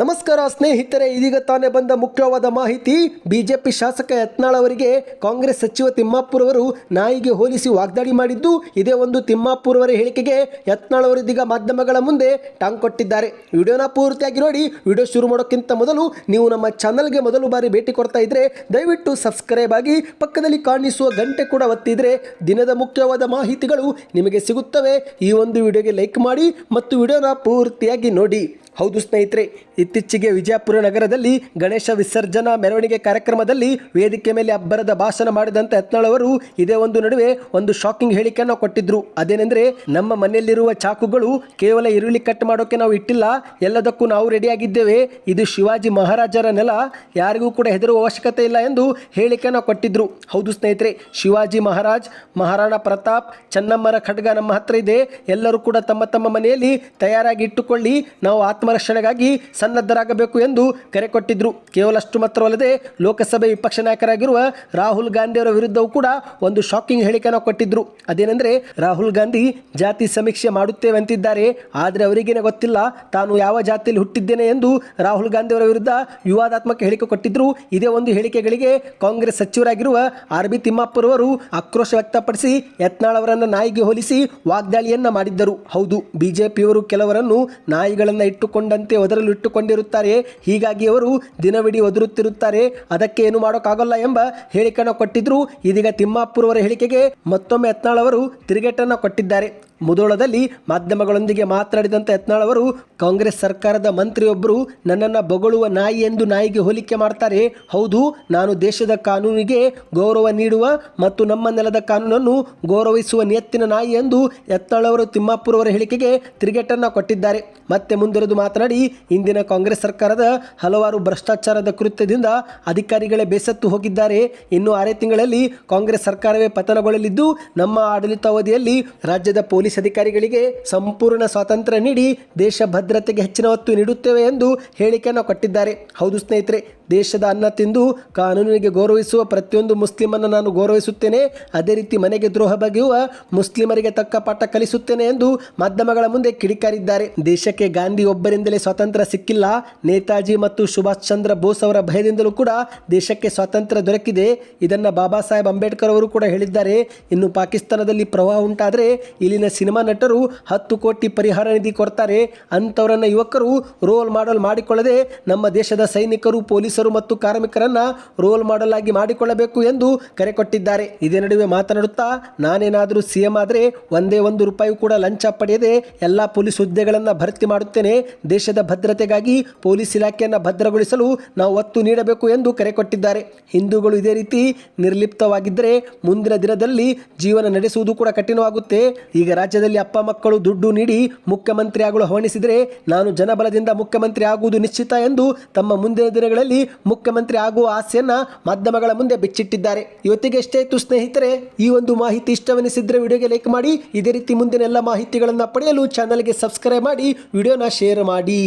ನಮಸ್ಕಾರ ಸ್ನೇಹಿತರೆ, ಇದೀಗ ತಾನೇ ಬಂದ ಮುಖ್ಯವಾದ ಮಾಹಿತಿ. ಬಿಜೆಪಿ ಶಾಸಕ ಯತ್ನಾಳ್ ಅವರಿಗೆ ಕಾಂಗ್ರೆಸ್ ಸಚಿವ ತಿಮ್ಮಾಪುರ್ ಅವರು ನಾಯಿಗೆ ಹೋಲಿಸಿ ವಾಗ್ದಾಳಿ ಮಾಡಿದ್ದು. ಇದೇ ಒಂದು ತಿಮ್ಮಾಪುರ್ ಅವರ ಹೇಳಿಕೆಗೆ ಯತ್ನಾಳ್ ಅವರು ಇದೀಗ ಮಾಧ್ಯಮಗಳ ಮುಂದೆ ಟಾಂಗ್ ಕೊಟ್ಟಿದ್ದಾರೆ. ವಿಡಿಯೋನ ಪೂರ್ತಿಯಾಗಿ ನೋಡಿ, ವಿಡಿಯೋ ಶುರು ಮಾಡೋಕ್ಕಿಂತ ಮೊದಲು ನೀವು ನಮ್ಮ ಚಾನಲ್ಗೆ ಮೊದಲು ಬಾರಿ ಭೇಟಿ ಕೊಡ್ತಾ ಇದ್ರೆ ದಯವಿಟ್ಟು ಸಬ್ಸ್ಕ್ರೈಬ್ ಆಗಿ ಪಕ್ಕದಲ್ಲಿ ಕಾಣಿಸುವ ಗಂಟೆ ಕೂಡ ಒತ್ತಿದ್ರೆ ದಿನದ ಮುಖ್ಯವಾದ ಮಾಹಿತಿಗಳು ನಿಮಗೆ ಸಿಗುತ್ತವೆ. ಈ ಒಂದು ವಿಡಿಯೋಗೆ ಲೈಕ್ ಮಾಡಿ ಮತ್ತು ವಿಡಿಯೋನ ಪೂರ್ತಿಯಾಗಿ ನೋಡಿ. ಹೌದು ಸ್ನೇಹಿತರೆ ಇತ್ತೀಚೆಗೆ ವಿಜಯಪುರ ನಗರದಲ್ಲಿ ಗಣೇಶ ವಿಸರ್ಜನಾ ಮೆರವಣಿಗೆ ಕಾರ್ಯಕ್ರಮದಲ್ಲಿ ವೇದಿಕೆ ಮೇಲೆ ಅಬ್ಬರದ ಭಾಷಣ ಮಾಡಿದಂತ ಯತ್ನಾಳ್ ಅವರು ಇದೇ ಒಂದು ನಡುವೆ ಒಂದು ಶಾಕಿಂಗ್ ಹೇಳಿಕೆಯನ್ನು ಕೊಟ್ಟಿದ್ರು. ಅದೇನೆಂದ್ರೆ, ನಮ್ಮ ಮನೆಯಲ್ಲಿರುವ ಚಾಕುಗಳು ಕೇವಲ ಈರುಳ್ಳಿ ಕಟ್ ಮಾಡೋಕೆ ನಾವು ಇಟ್ಟಿಲ್ಲ, ಎಲ್ಲದಕ್ಕೂ ನಾವು ರೆಡಿಯಾಗಿದ್ದೇವೆ ಇದು ಶಿವಾಜಿ ಮಹಾರಾಜರ ನೆಲ, ಯಾರಿಗೂ ಕೂಡ ಹೆದರುವ ಅವಶ್ಯಕತೆ ಇಲ್ಲ ಎಂದು ಹೇಳಿಕೆಯನ್ನು ಕೊಟ್ಟಿದ್ರು. ಹೌದು ಸ್ನೇಹಿತರೆ, ಶಿವಾಜಿ ಮಹಾರಾಜ್, ಮಹಾರಾಣಾ ಪ್ರತಾಪ್, ಚೆನ್ನಮ್ಮರ ಖಡ್ಗ ನಮ್ಮ ಹತ್ರ ಇದೆ. ಎಲ್ಲರೂ ಕೂಡ ತಮ್ಮ ತಮ್ಮ ಮನೆಯಲ್ಲಿ ತಯಾರಾಗಿ ಇಟ್ಟುಕೊಳ್ಳಿ. ನಾವು ಆತ್ಮರಕ್ಷಣೆಗಾಗಿ ಸನ್ನದ್ಧರಾಗಬೇಕು ಎಂದು ಕರೆ ಕೊಟ್ಟಿದ್ರು. ಕೇವಲಷ್ಟು ಮಾತ್ರವಲ್ಲದೆ ಲೋಕಸಭೆ ವಿಪಕ್ಷ ನಾಯಕರಾಗಿರುವ ರಾಹುಲ್ ಗಾಂಧಿ ಅವರ ವಿರುದ್ಧವೂ ಕೂಡ ಒಂದು ಶಾಕಿಂಗ್ ಹೇಳಿಕೆಯನ್ನು ಕೊಟ್ಟಿದ್ರು. ಅದೇನೆಂದರೆ, ರಾಹುಲ್ ಗಾಂಧಿ ಜಾತಿ ಸಮೀಕ್ಷೆ ಮಾಡುತ್ತೇವೆ ಅಂತಿದ್ದಾರೆ. ಆದರೆ ಅವರಿಗೇನೆ ಗೊತ್ತಿಲ್ಲ ತಾನು ಯಾವ ಜಾತಿಯಲ್ಲಿ ಹುಟ್ಟಿದ್ದೇನೆ ಎಂದು ರಾಹುಲ್ ಗಾಂಧಿಯವರ ವಿರುದ್ಧ ವಿವಾದಾತ್ಮಕ ಹೇಳಿಕೆ ಕೊಟ್ಟಿದ್ರು. ಇದೇ ಒಂದು ಹೇಳಿಕೆಗಳಿಗೆ ಕಾಂಗ್ರೆಸ್ ಸಚಿವರಾಗಿರುವ ಆರ್ ಬಿ ತಿಮ್ಮಾಪುರವರು ಆಕ್ರೋಶ ವ್ಯಕ್ತಪಡಿಸಿ ಯತ್ನಾಳ್ ಅವರನ್ನು ನಾಯಿಗೆ ಹೋಲಿಸಿ ವಾಗ್ದಾಳಿಯನ್ನ ಮಾಡಿದ್ದರು. ಹೌದು, ಬಿಜೆಪಿಯವರು ಕೆಲವರನ್ನು ನಾಯಿಗಳನ್ನು ಇಟ್ಟುಕೊಂಡಂತೆ ಒದರಲು ಇಟ್ಟುಕೊಂಡಿರುತ್ತಾರೆ ಹೀಗಾಗಿ ಅವರು ದಿನವಿಡೀ ಒದರುತ್ತಿರುತ್ತಾರೆ. ಅದಕ್ಕೆ ಏನು ಮಾಡೋಕ್ಕಾಗಲ್ಲ ಎಂಬ ಹೇಳಿಕೆಯನ್ನು ಕೊಟ್ಟಿದ್ರು ಇದೀಗ ತಿಮ್ಮಾಪುರವರ ಹೇಳಿಕೆಗೆ ಮತ್ತೊಮ್ಮೆ ಯತ್ನಾಳ್ ಅವರು ತಿರುಗೇಟನ್ನು ಕೊಟ್ಟಿದ್ದಾರೆ. ಮುದೋಳದಲ್ಲಿ ಮಾಧ್ಯಮಗಳೊಂದಿಗೆ ಮಾತನಾಡಿದಂತ ಯತ್ನಾಳ್ ಅವರು, ಕಾಂಗ್ರೆಸ್ ಸರ್ಕಾರದ ಮಂತ್ರಿಯೊಬ್ಬರು ನನ್ನನ್ನು ಬೊಗಳುವ ನಾಯಿ ಎಂದು ನಾಯಿಗೆ ಹೋಲಿಕೆ ಮಾಡ್ತಾರೆ. ಹೌದು, ನಾನು ದೇಶದ ಕಾನೂನಿಗೆ ಗೌರವ ನೀಡುವ ಮತ್ತು ನಮ್ಮ ನೆಲದ ಕಾನೂನನ್ನು ಗೌರವಿಸುವ ನಿಯತ್ತಿನ ನಾಯಿ ಎಂದು ಯತ್ನಾಳ್ ಅವರು ತಿಮ್ಮಾಪುರ್ ಅವರ ಹೇಳಿಕೆಗೆ ತಿರುಗೇಟನ್ನು ಕೊಟ್ಟಿದ್ದಾರೆ. ಮತ್ತೆ ಮುಂದುವರೆದು ಮಾತನಾಡಿ, ಇಂದಿನ ಕಾಂಗ್ರೆಸ್ ಸರ್ಕಾರದ ಹಲವಾರು ಭ್ರಷ್ಟಾಚಾರದ ಕೃತ್ಯದಿಂದ ಅಧಿಕಾರಿಗಳೇ ಬೇಸತ್ತು ಹೋಗಿದ್ದಾರೆ. ಇನ್ನು ಆರೇ ತಿಂಗಳಲ್ಲಿ ಕಾಂಗ್ರೆಸ್ ಸರ್ಕಾರವೇ ಪತನಗೊಳ್ಳಲಿದ್ದು, ನಮ್ಮ ಆಡಳಿತಾವಧಿಯಲ್ಲಿ ರಾಜ್ಯದ ಪೊಲೀಸ್ ಅಧಿಕಾರಿಗಳಿಗೆ ಸಂಪೂರ್ಣ ಸ್ವಾತಂತ್ರ್ಯ ನೀಡಿ ದೇಶ ಭದ್ರತೆಗೆ ಹೆಚ್ಚಿನ ಒತ್ತು ನೀಡುತ್ತೇವೆ ಎಂದು ಹೇಳಿಕೆಯನ್ನು ಕೊಟ್ಟಿದ್ದಾರೆ. ಹೌದು ಸ್ನೇಹಿತರೆ, ದೇಶದ ಅನ್ನ ತಿಂದು ಕಾನೂನಿಗೆ ಗೌರವಿಸುವ ಪ್ರತಿಯೊಂದು ಮುಸ್ಲಿಮನ್ನು ನಾನು ಗೌರವಿಸುತ್ತೇನೆ. ಅದೇ ರೀತಿ ಮನೆಗೆ ದ್ರೋಹ ಬಗೆಯುವ ಮುಸ್ಲಿಮರಿಗೆ ತಕ್ಕ ಪಾಠ ಕಲಿಸುತ್ತೇನೆ ಎಂದು ಮಾಧ್ಯಮಗಳ ಮುಂದೆ ಕಿಡಿಕಾರಿದ್ದಾರೆ. ದೇಶಕ್ಕೆ ಗಾಂಧಿ ಒಬ್ಬರಿಂದಲೇ ಸ್ವಾತಂತ್ರ್ಯ ಸಿಕ್ಕಿಲ್ಲ. ನೇತಾಜಿ ಮತ್ತು ಸುಭಾಷ್ ಚಂದ್ರ ಬೋಸ್ ಅವರ ಭಯದಿಂದಲೂ ಕೂಡ ದೇಶಕ್ಕೆ ಸ್ವಾತಂತ್ರ್ಯ ದೊರಕಿದೆ. ಇದನ್ನು ಬಾಬಾ ಸಾಹೇಬ್ ಅಂಬೇಡ್ಕರ್ ಅವರು ಕೂಡ ಹೇಳಿದ್ದಾರೆ. ಇನ್ನು ಪಾಕಿಸ್ತಾನದಲ್ಲಿ ಪ್ರವಾಹ ಉಂಟಾದರೆ ಇಲ್ಲಿನ ಸಿನಿಮಾ ನಟರು ಹತ್ತು ಕೋಟಿ ಪರಿಹಾರ ನಿಧಿ ಕೊಡ್ತಾರೆ. ಅಂಥವರನ್ನು ಯುವಕರು ರೋಲ್ ಮಾಡಲ್ ಮಾಡಿಕೊಳ್ಳದೆ ನಮ್ಮ ದೇಶದ ಸೈನಿಕರು, ಪೊಲೀಸರು ಮತ್ತು ಕಾರ್ಮಿಕರನ್ನ ರೋಲ್ ಮಾಡಲ್ ಆಗಿ ಮಾಡಿಕೊಳ್ಳಬೇಕು ಎಂದು ಕರೆ ಕೊಟ್ಟಿದ್ದಾರೆ. ಇದೇ ನಡುವೆ ಮಾತನಾಡುತ್ತಾ, ನಾನೇನಾದರೂ ಸಿ ಎಂ ಆದರೆ ಒಂದೇ ಒಂದು ರೂಪಾಯಿ ಕೂಡ ಲಂಚ ಪಡೆಯದೆ ಎಲ್ಲ ಪೊಲೀಸ್ ಹುದ್ದೆಗಳನ್ನು ಭರ್ತಿ ಮಾಡುತ್ತೇನೆ. ದೇಶದ ಭದ್ರತೆಗಾಗಿ ಪೊಲೀಸ್ ಇಲಾಖೆಯನ್ನು ಭದ್ರಗೊಳಿಸಲು ನಾವು ಒತ್ತು ನೀಡಬೇಕು ಎಂದು ಕರೆ ಕೊಟ್ಟಿದ್ದಾರೆ. ಹಿಂದೂಗಳು ಇದೇ ರೀತಿ ನಿರ್ಲಿಪ್ತವಾಗಿದ್ದರೆ ಮುಂದಿನ ದಿನದಲ್ಲಿ ಜೀವನ ನಡೆಸುವುದು ಕೂಡ ಕಠಿಣವಾಗುತ್ತೆ. ಈಗ ರಾಜ್ಯದಲ್ಲಿ ಅಪ್ಪ ಮಕ್ಕಳು ದುಡ್ಡು ನೀಡಿ ಮುಖ್ಯಮಂತ್ರಿ ಆಗಲು ಹವಣಿಸಿದರೆ ನಾನು ಜನಬಲದಿಂದ ಮುಖ್ಯಮಂತ್ರಿ ಆಗುವುದು ನಿಶ್ಚಿತ ಎಂದು ತಮ್ಮ ಮುಂದಿನ ದಿನಗಳಲ್ಲಿ ಮುಖ್ಯಮಂತ್ರಿ ಆಗುವ ಆಸೆಯನ್ನ ಮಾಧ್ಯಮಗಳ ಮುಂದೆ ಬಿಚ್ಚಿಟ್ಟಿದ್ದಾರೆ. ಇವತ್ತಿಗೆ ಎಷ್ಟೇ ಇತ್ತು ಸ್ನೇಹಿತರೆ, ಈ ಒಂದು ಮಾಹಿತಿ ಇಷ್ಟವೆನಿಸಿದ್ರೆ ವಿಡಿಯೋಗೆ ಲೈಕ್ ಮಾಡಿ, ಇದೇ ರೀತಿ ಮುಂದಿನ ಎಲ್ಲ ಮಾಹಿತಿಗಳನ್ನು ಪಡೆಯಲು ಚಾನಲ್ಗೆ ಸಬ್ಸ್ಕ್ರೈಬ್ ಮಾಡಿ, ವಿಡಿಯೋನ ಶೇರ್ ಮಾಡಿ.